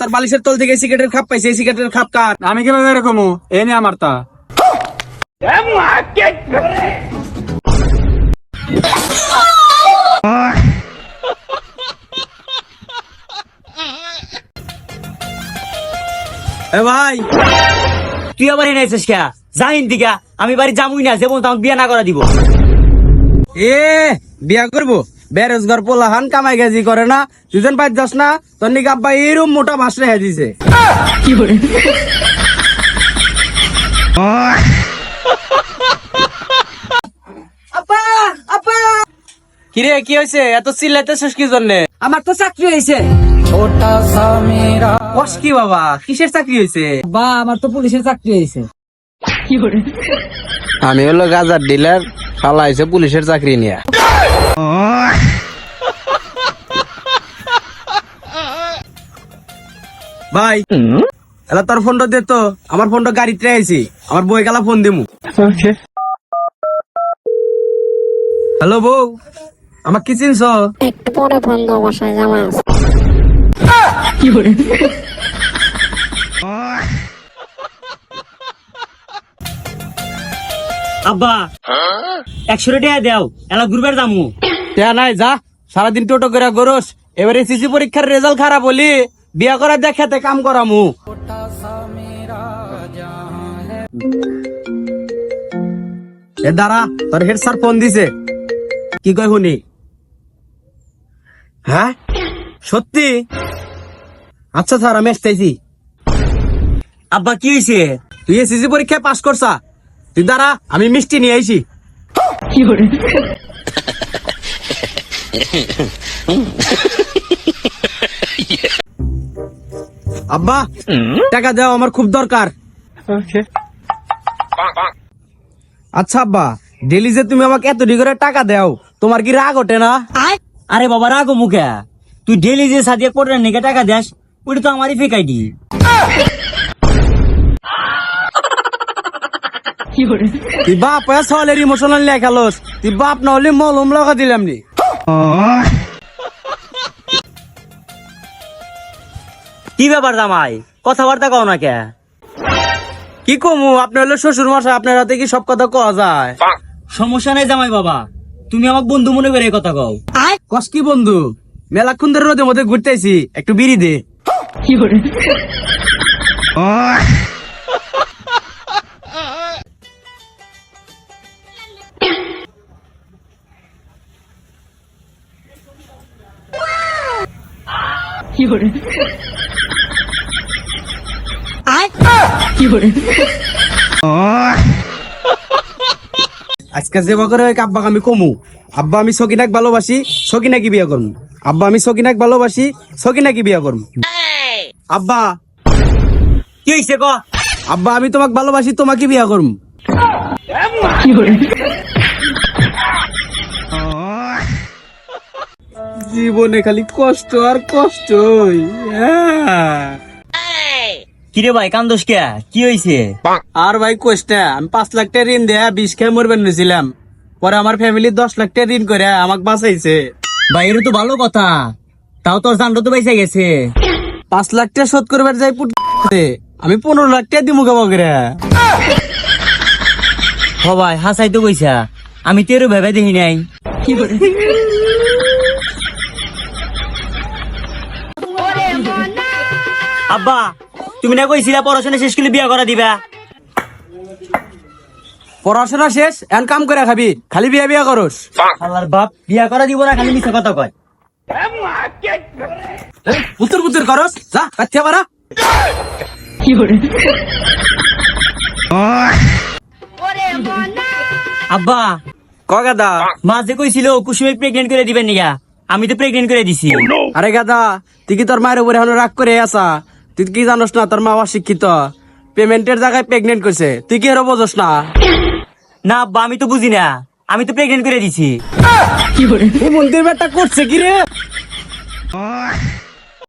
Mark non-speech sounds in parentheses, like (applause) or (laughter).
তোর বালিশের তল থেকে সিগারেটের খাপ পাইছে এই সিগারেটের খাপ কার? আমি কীভাবে এরকম এ নিয়ে আমার তা। এ ভাই তুই আবার এনে আছিস কে? জাহিন দিকা আমি বাড়ি যাবই না যেমন তোমাকে বিয়া না করা দিব। এ বিয়া করব? বেরোজগার পোলাহান কামাই গাজি করে না। দুজন পাঁচ যাস না তোর নিকে আব্বা এরম মোটা মাছ রেখে দিছে। কিরে কি হয়েছে? এত চিল্লাইতেছিস কি জন্য? আমার তো চাকরি হয়েছে। কি বাবা কিসের চাকরি হয়েছে? বা আমার তো পুলিশের চাকরি হয়েছে। আমি হলো গাজার ডিলার পালাইছে পুলিশের চাকরি নিয়ে। ভাই। এলা তোর ফোনটা দে তো। আমার ফোনটা গাড়িতে আইছি। আমার বই গেলা ফোন দিমু। হ্যালো বউ আমার কি চিনছ? একটু পরে ফোন দাও বাসায় জামাই আছে। আব্বা একশো টাকা দেও। এলা ঘুরবার যামু। তে নাই যা। সারাদিন টোটো করে গরস এবারে সিসি পরীক্ষার রেজাল্ট খারাপ হলি। বিয়া করা দেখাতে কাম করামু। এ দাঁড়া তোর হেড স্যার ফোন দিছে। কি কয় শুনি? হ্যাঁ? সত্যি? আচ্ছা স্যার আমি আসতেছি। আব্বা কি হয়েছে তুই এসিসি পরীক্ষায় পাশ করছা? তুই দাঁড়া আমি মিষ্টি নিয়ে আইছি। (laughs) আব্বা টাকা দাও আমার খুব দরকার। আচ্ছা আব্বা ডেলি যে তুমি আমাকে এত করে টাকা দাও তোমার কি রাগ ওঠে না? আরে বাবা রাগো মুখে। তুই ডেলি যে সাদিয়া পড়ে নেগে টাকা দেস ওটা তো আমারই ফেকাই দি তুই বাপ সলের ইমোশনাল নিয়ে খেলোস তুই বাপ না হলে মলম লাগা দিলাম নি। কি ব্যাপার জামাই? কথাবার্তা কও না কে? কি কমু আপনি হলে শ্বশুর মশাই আপনার হাতে কি সব কথা কওয়া যায়? সমস্যা নাই জামাই বাবা। তুমি আমাকে বন্ধু মনে করে এই কথা কও। কস কি বন্ধু? মেলাক্ষণ ধরে রোদের মধ্যে ঘুরতেছি একটু বিড়ি দে। আজকে যে করে ওই আব্বাকে আমি কমু। আব্বা আমি সকিনাক ভালোবাসি সকিনাকি বিয়া করম। আব্বা আমি সকিনাক ভালোবাসি সকিনাকি বিয়া করম। আব্বা, কি হয়েছে ক? আব্বা, আমি তোমাকে ভালোবাসি তোমাকে বিয়া করম। জীবনে খালি কষ্ট আর কষ্টই হ্যাঁ। কিরে ভাই কান্দোস কে? কি হয়েছে আর ভাই কষ্ট আমি পাঁচ লাখ টাকা ঋণ দেয়া বিষ খেয়ে মরবেন নিয়েছিলাম পরে আমার ফ্যামিলি দশ লাখ টাকা ঋণ করে আমাকে বাঁচাইছে। ভাই এটা তো ভালো কথা। তাও তোর জানটা তো বেঁচে গেছে। পাঁচ লাখ টাকা শোধ করবার যাই পুট আমি পনেরো লাখ টাকা দিমু কেমন করে হ ভাই হাসাই তো কইছা। আমি তেরো ভেবে দেখি নাই। কি করে আব্বা তুমি না কইছিলা পড়াশোনা শেষ করলে বিয়া করা দিবা? পড়াশোনা শেষ এখন কাম করে খাবি খালি বিয়া বিয়া করস। আল্লাহর বাপ বিয়া করা দিব না খালি মিথ্যা কথা কয়। উত্তর পুত্তর করস যা কাচ্চা পারা আব্বা ক গাদা? মা যে কইছিল কুসুমে প্রেগনেন্ট করে দিবেন নিগা। আমি তো প্রেগনেন্ট করে দিছি। আরে গাদা তুই কি তোর মায়ের উপরে এখন রাগ করে আসা তুই কি জানোস না তোর মা শিক্ষিত পেমেন্টের জায়গায় প্রেগনেন্ট করছে। তুই কি আরও বোঝস না? না আব্বা আমি তো বুঝি না। আমি তো প্রেগনেন্ট করে দিছি। ও মন্দির বেটা করছে কি রে?